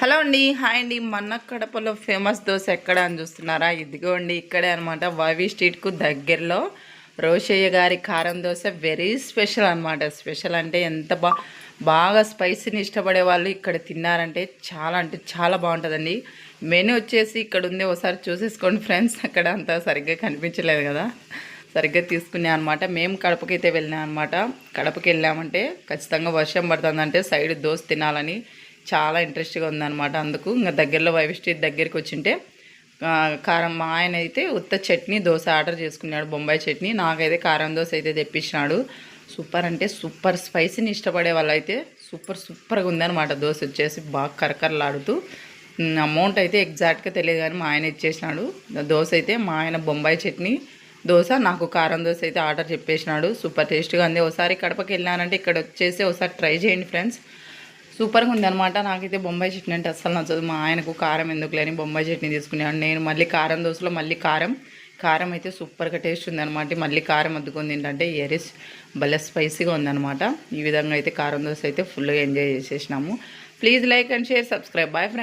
Hello అండి hi అండి. మన కడపలో ఫేమస్ దోశ ఎక్కడ అని చూస్తున్నారా? ఇదిగోండి ఇక్కడే అనమాట వైవి స్ట్రీట్కు దగ్గరలో రోషయ్య గారి కారం దోశ. వెరీ స్పెషల్ అనమాట స్పెషల్ అంటే ఎంత బా బాగా స్పైసీని ఇష్టపడే వాళ్ళు ఇక్కడ తిన్నారంటే చాలా అంటే చాలా బాగుంటుందండి. మెనూ వచ్చేసి ఇక్కడ ఉంది. ఒకసారి చూసేసుకోండి ఫ్రెండ్స్ అక్కడ అంతా సరిగ్గా కనిపించలేదు కదా. సరిగ్గా తీసుకునే అనమాట మేము కడపకైతే వెళ్ళినాం అనమాట కడపకి వెళ్ళామంటే ఖచ్చితంగా వర్షం పడుతుందంటే సైడ్ దోశ తినాలని చాలా ఇంట్రెస్ట్గా ఉందన్నమాట. అందుకు ఇంకా దగ్గరలో వైవి స్ట్రీట్ దగ్గరికి వచ్చింటే కారం మా ఆయన అయితే ఉత్త చట్నీ దోశ ఆర్డర్ చేసుకున్నాడు బొంబాయి చట్నీ. నాకైతే కారం దోశ అయితే తెప్పించినాడు. సూపర్ అంటే సూపర్ స్పైసీని ఇష్టపడే వాళ్ళైతే సూపర్ సూపర్గా ఉందన్నమాట దోశ వచ్చేసి. బాగా కరకరలాడుతూ. అమౌంట్ అయితే ఎగ్జాక్ట్గా తెలియదు కానీ మా ఆయన ఇచ్చేసినాడు. దోశ అయితే మా ఆయన బొంబాయి చట్నీ దోశ నాకు కారం దోశ అయితే ఆర్డర్ చెప్పేసినాడు. సూపర్ టేస్ట్గా ఉంది. ఒకసారి కడపకి వెళ్ళానంటే ఇక్కడ వచ్చేసి ఒకసారి ట్రై చేయండి ఫ్రెండ్స్. సూపర్గా ఉంది అనమాట నాకైతే బొంబాయి చట్నీ అంటే అస్సలు నచ్చదు. మా ఆయనకు కారం ఎందుకు లేని బొంబాయి చట్నీ తీసుకున్నాను నేను మళ్ళీ కారం దోశలో మళ్ళీ కారం కారం అయితే సూపర్గా టేస్ట్ ఉందన్నమాట. మళ్ళీ కారం అద్దుకుంది ఏంటంటే ఎరిస్ భలే స్పైసీగా ఉందనమాట ఈ విధంగా అయితే కారం దోశ అయితే ఫుల్గా enjoy చేసేసినాము. Please like and share subscribe. Bye friend